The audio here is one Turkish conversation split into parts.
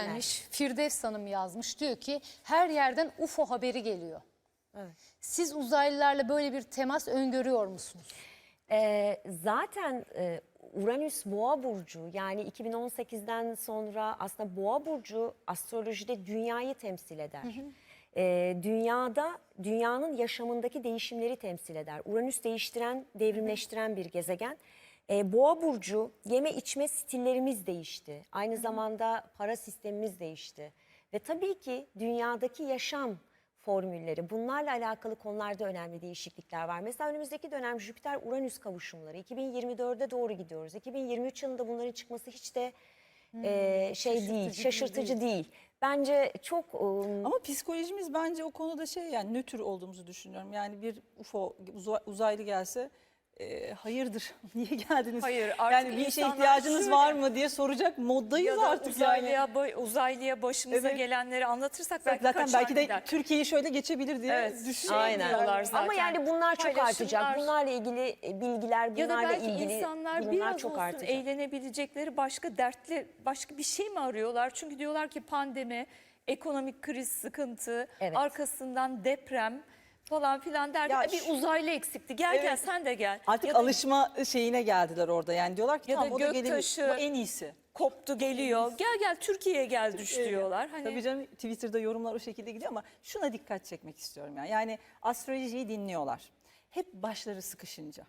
gelmiş. Firdevs Hanım yazmış. Diyor ki her yerden UFO haberi geliyor. Evet. Siz uzaylılarla böyle bir temas öngörüyor musunuz? Ee, zaten e, Uranüs Boğa burcu yani 2018'den sonra aslında Boğa burcu astrolojide dünyayı temsil eder. Ee, dünyada dünyanın yaşamındaki değişimleri temsil eder. Uranüs değiştiren, devrimleştiren bir gezegen. Ee, Boğa burcu yeme içme stillerimiz değişti. Aynı zamanda para sistemimiz değişti. Ve tabii ki dünyadaki yaşam formülleri. Bunlarla alakalı konularda önemli değişiklikler var. Mesela önümüzdeki dönem Jüpiter-Uranüs kavuşumları. 2024'e doğru gidiyoruz. 2023 yılında bunların çıkması hiç de e, şey değil, şaşırtıcı değil. Bence çok e, Ama psikolojimiz bence o konuda şey yani nötr olduğumuzu düşünüyorum. Yani bir UFO uza- uzaylı gelse e, hayırdır niye geldiniz? Hayır, artık yani bir işe insanlar ihtiyacınız şöyle- var mı diye soracak moddayız ya da artık uzaylıya, yani. ba- uzaylıya başımıza Evet. gelenleri anlatırsak belki Zaten kaçar belki de gider. Türkiye'yi şöyle geçebilir diye Evet, aynen. diyorlar zaten. ama yani bunlar çok Paylaşımlar- artacak. Bunlarla ilgili e, bilgiler, ya da bunlarla belki ilgili insanlar durumlar biraz çok olsun artacak. eğlenebilecekleri başka dertli başka bir şey mi arıyorlar? Çünkü diyorlar ki pandemi, ekonomik kriz, sıkıntı, Evet. arkasından deprem falan filan derken Ya "E, bir şu- uzaylı eksikti. Gel gel Evet. sen de gel. Artık ya da alışma şeyine geldiler orada. Yani diyorlar ki Ya da tamam o da gelebilir. göktaşı- Bu en iyisi. koptu geliyor. Gel gel Türkiye'ye gel düş diyorlar. Hani Tabii canım Twitter'da yorumlar o şekilde gidiyor ama şuna dikkat çekmek istiyorum yani. Yani astrolojiyi dinliyorlar. Hep başları sıkışınca.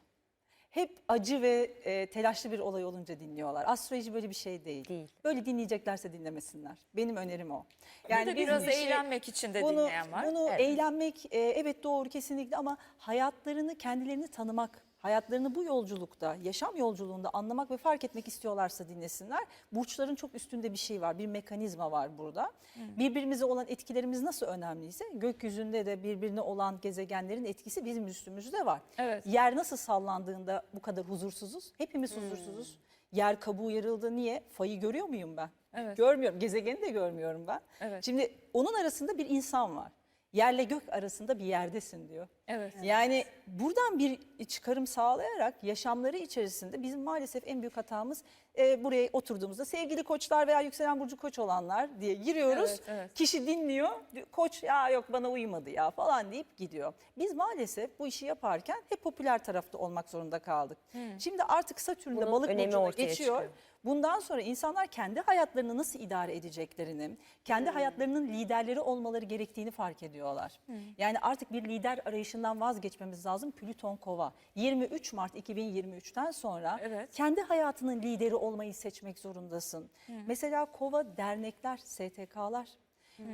Hep acı ve e, telaşlı bir olay olunca dinliyorlar. Astroloji böyle bir şey değil. Değil. Böyle dinleyeceklerse dinlemesinler. Benim önerim o. ya da biz biraz işi- eğlenmek için de bunu, dinleyen var. Bunu Evet. eğlenmek e, evet doğru kesinlikle ama hayatlarını kendilerini tanımak, hayatlarını bu yolculukta, yaşam yolculuğunda anlamak ve fark etmek istiyorlarsa dinlesinler. Burçların çok üstünde bir şey var, bir mekanizma var burada. Birbirimize olan etkilerimiz nasıl önemliyse gökyüzünde de birbirine olan gezegenlerin etkisi bizim üstümüzde var. Evet. Yer nasıl sallandığında bu kadar huzursuzuz? Hepimiz huzursuzuz. Yer kabuğu yarıldı niye? Fayı görüyor muyum ben? Evet. Görmüyorum. Gezegeni de görmüyorum ben. Evet. Şimdi onun arasında bir insan var. Yerle gök arasında bir yerdesin diyor. Evet. Yani buradan bir çıkarım sağlayarak yaşamları içerisinde bizim maalesef en büyük hatamız e, buraya oturduğumuzda sevgili koçlar veya yükselen burcu koç olanlar diye giriyoruz. Evet, evet. Kişi dinliyor. Koç ya yok bana uymadı ya falan deyip gidiyor. Biz maalesef bu işi yaparken hep popüler tarafta olmak zorunda kaldık. Şimdi artık Satürn'de Bunun balık burcuna geçiyor. çıkıyor. Bundan sonra insanlar kendi hayatlarını nasıl idare edeceklerini, kendi hayatlarının liderleri olmaları gerektiğini fark ediyorlar. Yani artık bir lider arayışından vazgeçmemiz lazım. Plüton Kova 23 Mart 2023'ten sonra Evet. kendi hayatının lideri olmayı seçmek zorundasın. Mesela Kova dernekler, STK'lar,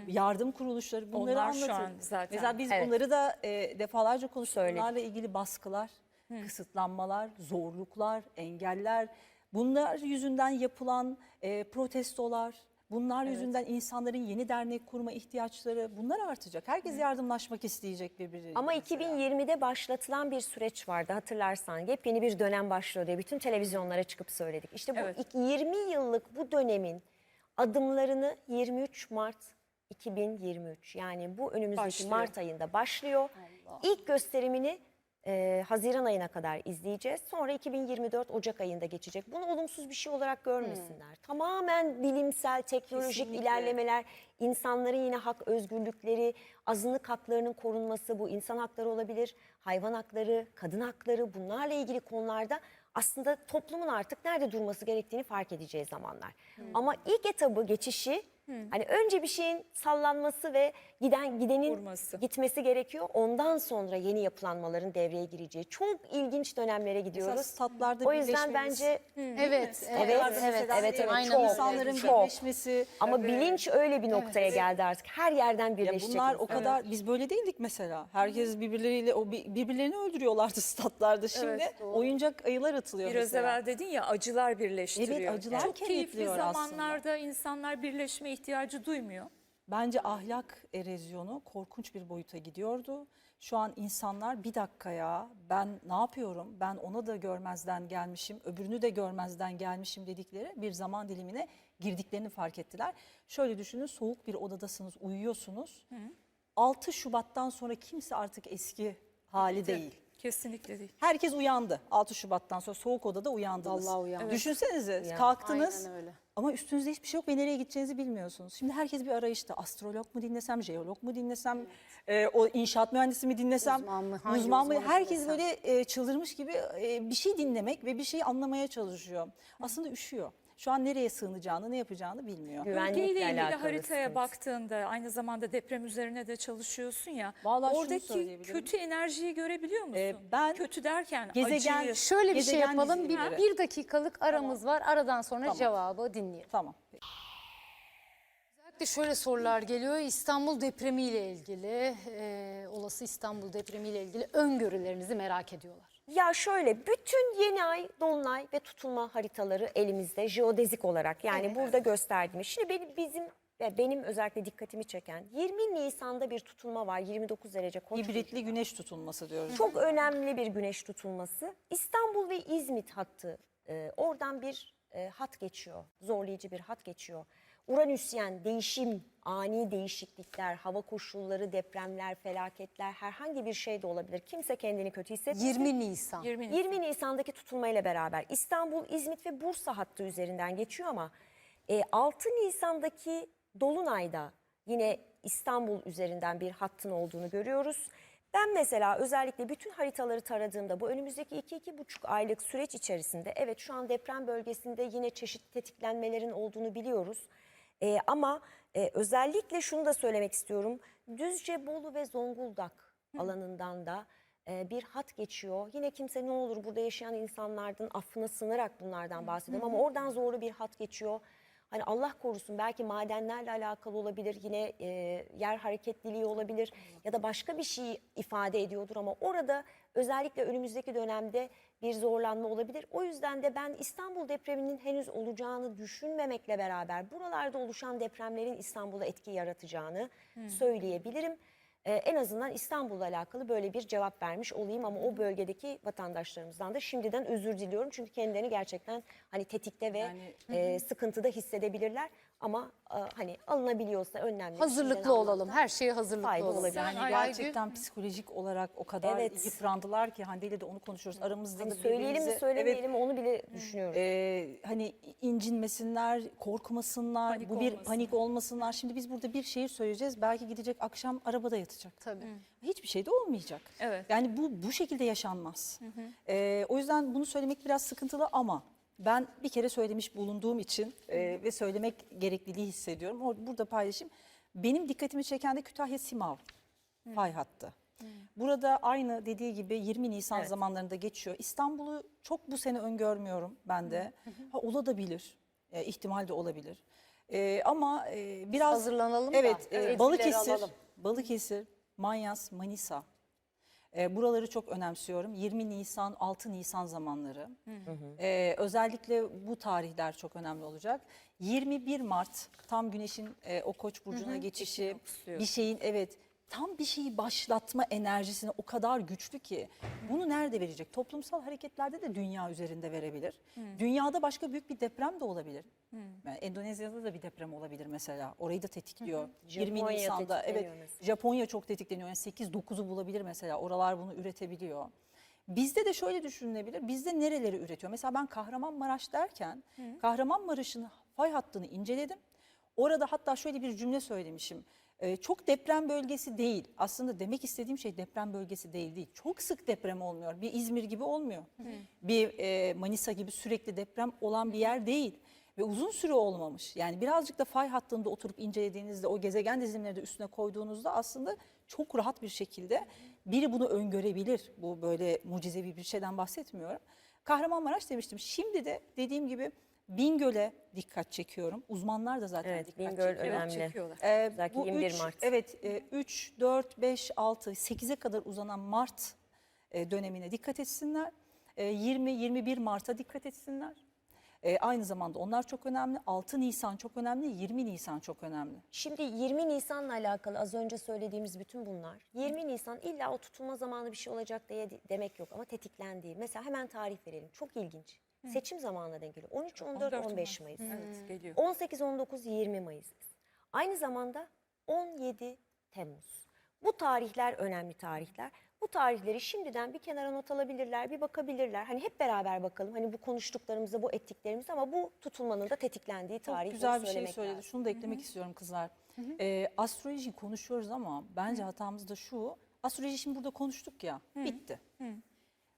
yardım kuruluşları bunları Onlar şu anlatır. an zaten. Mesela biz Evet. bunları da e, defalarca konuştuk. Söyledik. Bunlarla ilgili baskılar, kısıtlanmalar, zorluklar, engeller, bunlar yüzünden yapılan e, protestolar, bunlar yüzünden insanların yeni dernek kurma ihtiyaçları bunlar artacak. Herkes yardımlaşmak isteyecek birbiriyle. Ama mesela. 2020'de başlatılan bir süreç vardı hatırlarsan. Yepyeni bir dönem başlıyor diye bütün televizyonlara çıkıp söyledik. İşte bu Evet. ilk 20 yıllık bu dönemin adımlarını 23 Mart 2023 yani bu önümüzdeki Başlıyor. Mart ayında başlıyor. İlk gösterimini e, Haziran ayına kadar izleyeceğiz. Sonra 2024 Ocak ayında geçecek. Bunu olumsuz bir şey olarak görmesinler. Tamamen bilimsel, teknolojik Kesinlikle. ilerlemeler, insanların yine hak özgürlükleri, azınlık haklarının korunması, bu insan hakları olabilir, hayvan hakları, kadın hakları bunlarla ilgili konularda aslında toplumun artık nerede durması gerektiğini fark edeceği zamanlar. Ama ilk etabı geçişi hani önce bir şeyin sallanması ve giden gidenin Vurması. gitmesi gerekiyor. Ondan sonra yeni yapılanmaların devreye gireceği çok ilginç dönemlere Mesela gidiyoruz. statlarda O yüzden birleşmemiz- bence Evet, Evet, evet, evet, evet, aynen çok. insanların Çok. birleşmesi. ama bilinç öyle bir noktaya geldi artık. Her yerden Ya birleşecek. bunlar o kadar biz böyle değildik mesela. Herkes birbirleriyle o bir- birbirlerini öldürüyorlardı statlarda. Şimdi Evet, doğru. oyunca ayılar atılıyor Biraz mesela. evvel dedin ya acılar birleştiriyor. Evet, acılar Çok keyifli kenetliyor aslında. zamanlarda insanlar birleşme ihtiyacı duymuyor. Bence ahlak erozyonu korkunç bir boyuta gidiyordu. Şu an insanlar bir dakika ya ben ne yapıyorum? Ben onu da görmezden gelmişim, öbürünü de görmezden gelmişim dedikleri bir zaman dilimine girdiklerini fark ettiler. Şöyle düşünün soğuk bir odadasınız, uyuyorsunuz. 6 Şubat'tan sonra kimse artık eski hali değil. Kesinlikle değil. Herkes uyandı. 6 Şubat'tan sonra soğuk odada uyandınız. Vallahi uyandık. Düşünsenize Uyandık. kalktınız Aynen öyle. ama üstünüzde hiçbir şey yok ve nereye gideceğinizi bilmiyorsunuz. Şimdi herkes bir arayışta. Astrolog mu dinlesem, jeolog mu dinlesem, e, o inşaat mühendisi mi dinlesem, Uzman mı, hangi uzman mı? uzmanı Herkes dinlesem? böyle e, çıldırmış gibi e, bir şey dinlemek ve bir şey anlamaya çalışıyor. Aslında üşüyor. Şu an nereye sığınacağını, ne yapacağını bilmiyor. Güvenlikle Bölgeyle ilgili alakalı haritaya sıkıntı. baktığında aynı zamanda deprem üzerine de çalışıyorsun ya. Vallahi oradaki kötü enerjiyi görebiliyor musun? Ee, ben kötü derken gezegen- acıyı. Şöyle bir şey yapalım. Bir, bir dakikalık aramız var. Aradan sonra Tamam. cevabı dinleyelim. tamam. Özellikle şöyle sorular geliyor. İstanbul depremiyle ilgili, e, olası İstanbul depremiyle ilgili öngörülerinizi merak ediyorlar. Ya şöyle bütün yeni ay, dolunay ve tutulma haritaları elimizde jeodezik olarak yani burada gösterdiğimiz. Şimdi benim bizim ve benim özellikle dikkatimi çeken 20 Nisan'da bir tutulma var 29 derece koç. Hibritli güneş tutulması diyoruz. Çok önemli bir güneş tutulması. İstanbul ve İzmit hattı e, oradan bir e, hat geçiyor. Zorlayıcı bir hat geçiyor. Uranüsyen değişim, ani değişiklikler, hava koşulları, depremler, felaketler herhangi bir şey de olabilir. Kimse kendini kötü hissetmesin. 20 Nisan. 20 Nisan. 20 Nisan'daki tutulmayla beraber İstanbul, İzmit ve Bursa hattı üzerinden geçiyor ama e, 6 Nisan'daki Dolunay'da yine İstanbul üzerinden bir hattın olduğunu görüyoruz. Ben mesela özellikle bütün haritaları taradığımda bu önümüzdeki 2-2,5 aylık süreç içerisinde evet şu an deprem bölgesinde yine çeşitli tetiklenmelerin olduğunu biliyoruz. E, ama e, özellikle şunu da söylemek istiyorum. Düzce, Bolu ve Zonguldak alanından da e, bir hat geçiyor. Yine kimse ne olur burada yaşayan insanlardan affına sığınarak bunlardan bahsediyorum ama oradan zorlu bir hat geçiyor. Hani Allah korusun belki madenlerle alakalı olabilir, yine e, yer hareketliliği olabilir ya da başka bir şey ifade ediyordur ama orada özellikle önümüzdeki dönemde bir zorlanma olabilir. O yüzden de ben İstanbul depreminin henüz olacağını düşünmemekle beraber buralarda oluşan depremlerin İstanbul'a etki yaratacağını söyleyebilirim. Ee, en azından İstanbul'la alakalı böyle bir cevap vermiş olayım ama o bölgedeki vatandaşlarımızdan da şimdiden özür diliyorum. Çünkü kendilerini gerçekten hani tetikte ve Yani- e, sıkıntıda hissedebilirler ama e, hani alınabiliyorsa önlemleri Hazırlıklı olalım. Her şeye hazırlıklı olalım. olabilir. Yani Ay, gerçekten psikolojik olarak o kadar Evet. yıprandılar ki Hande ile de onu konuşuyoruz. Aramızda Hani da söyleyelim mi birbirimize- söylemeyelim mi onu bile düşünüyoruz. Ee, hani incinmesinler, korkmasınlar, Panik bu bir olmasın. panik olmasınlar. Şimdi biz burada bir şehir söyleyeceğiz. Belki gidecek akşam arabada yatacak. Tabii. Hiçbir şey de olmayacak. Evet. Yani bu bu şekilde yaşanmaz. Ee, o yüzden bunu söylemek biraz sıkıntılı ama ben bir kere söylemiş bulunduğum için e, ve söylemek gerekliliği hissediyorum. Or- Burada paylaşayım. Benim dikkatimi çeken de Kütahya Simav fay hattı. Burada aynı dediği gibi 20 Nisan Evet. zamanlarında geçiyor. İstanbul'u çok bu sene öngörmüyorum ben de. Ha, olabilir, e, ihtimal de olabilir. E, ama e, biraz hazırlanalım da, Evet, e, tedbirleri Balıkesir, alalım. Balıkesir, Manyas, Manisa. E, buraları çok önemsiyorum. 20 Nisan, 6 Nisan zamanları. E, özellikle bu tarihler çok önemli olacak. 21 Mart tam Güneş'in e, o Koç burcuna geçişi, Ekinoks'luyor. bir şeyin evet tam bir şeyi başlatma enerjisini o kadar güçlü ki bunu nerede verecek? Toplumsal hareketlerde de dünya üzerinde verebilir. Dünyada başka büyük bir deprem de olabilir. Yani Endonezya'da da bir deprem olabilir mesela. Orayı da tetikliyor. 20 Japonya Nisan'da evet mesela. Japonya çok tetikleniyor. Yani 8-9'u bulabilir mesela. Oralar bunu üretebiliyor. Bizde de şöyle düşünülebilir. Bizde nereleri üretiyor? Mesela ben Kahramanmaraş derken Kahramanmaraş'ın fay hattını inceledim. Orada hatta şöyle bir cümle söylemişim. Ee, çok deprem bölgesi değil. Aslında demek istediğim şey deprem bölgesi değil değil. Çok sık deprem olmuyor. Bir İzmir gibi olmuyor. Bir e, Manisa gibi sürekli deprem olan bir yer değil. Ve uzun süre olmamış. Yani birazcık da fay hattında oturup incelediğinizde o gezegen dizilimleri de üstüne koyduğunuzda aslında çok rahat bir şekilde biri bunu öngörebilir. Bu böyle mucizevi bir şeyden bahsetmiyorum. Kahramanmaraş demiştim. Şimdi de dediğim gibi Bingöl'e dikkat çekiyorum. Uzmanlar da zaten Evet, dikkat Bingöl çekiyor. önemli. çekiyorlar. Ee, Özellikle bu 21 üç- Mart. Evet, 3, 4, 5, 6, 8'e kadar uzanan Mart e, dönemine dikkat etsinler. 20-21 Mart'a dikkat etsinler. E, aynı zamanda onlar çok önemli. 6 Nisan çok önemli, 20 Nisan çok önemli. Şimdi 20 Nisan'la alakalı az önce söylediğimiz bütün bunlar. 20 Nisan illa o tutulma zamanı bir şey olacak diye de- demek yok ama tetiklendiği. Mesela hemen tarih verelim. Çok ilginç. Seçim zamanına denk geliyor. 13, 14, 15 Mayıs. Evet geliyor. 18, 19, 20 Mayıs. Aynı zamanda 17 Temmuz. Bu tarihler önemli tarihler. Bu tarihleri şimdiden bir kenara not alabilirler, bir bakabilirler. Hani hep beraber bakalım. Hani bu konuştuklarımıza, bu ettiklerimize ama bu tutulmanın da tetiklendiği Çok tarih. güzel bunu bir şey söyledi. lazım. Şunu da eklemek istiyorum kızlar. Ee, astroloji konuşuyoruz ama bence hatamız da şu. Astroloji şimdi burada konuştuk ya. Bitti.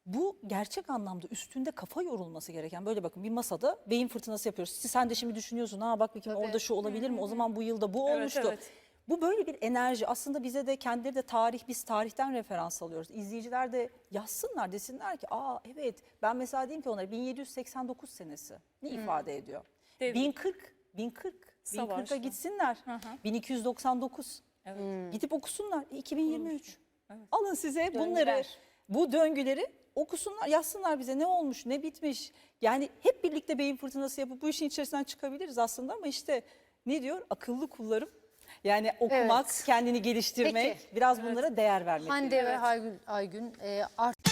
Bu gerçek anlamda üstünde kafa yorulması gereken böyle bakın bir masada beyin fırtınası yapıyoruz. Siz- Sen de şimdi düşünüyorsun ha bak bakayım orada şu olabilir mi? O zaman bu yılda bu Evet, olmuştu. evet. Bu böyle bir enerji aslında bize de kendileri de tarih biz tarihten referans alıyoruz. İzleyiciler de yazsınlar desinler ki aa evet ben mesela diyeyim ki onlara 1789 senesi ne ifade ediyor? Devir. 1040 1040 1040'a Savaşta. gitsinler. 1299 gidip okusunlar 2023. Alın size bunları Döngüler. bu döngüleri okusunlar yazsınlar bize ne olmuş ne bitmiş. Yani hep birlikte beyin fırtınası yapıp bu işin içerisinden çıkabiliriz aslında ama işte ne diyor akıllı kullarım. Yani okumak, Evet. kendini geliştirmek, Peki. biraz bunlara değer vermek. Hande ve Aygün, Aygün e, art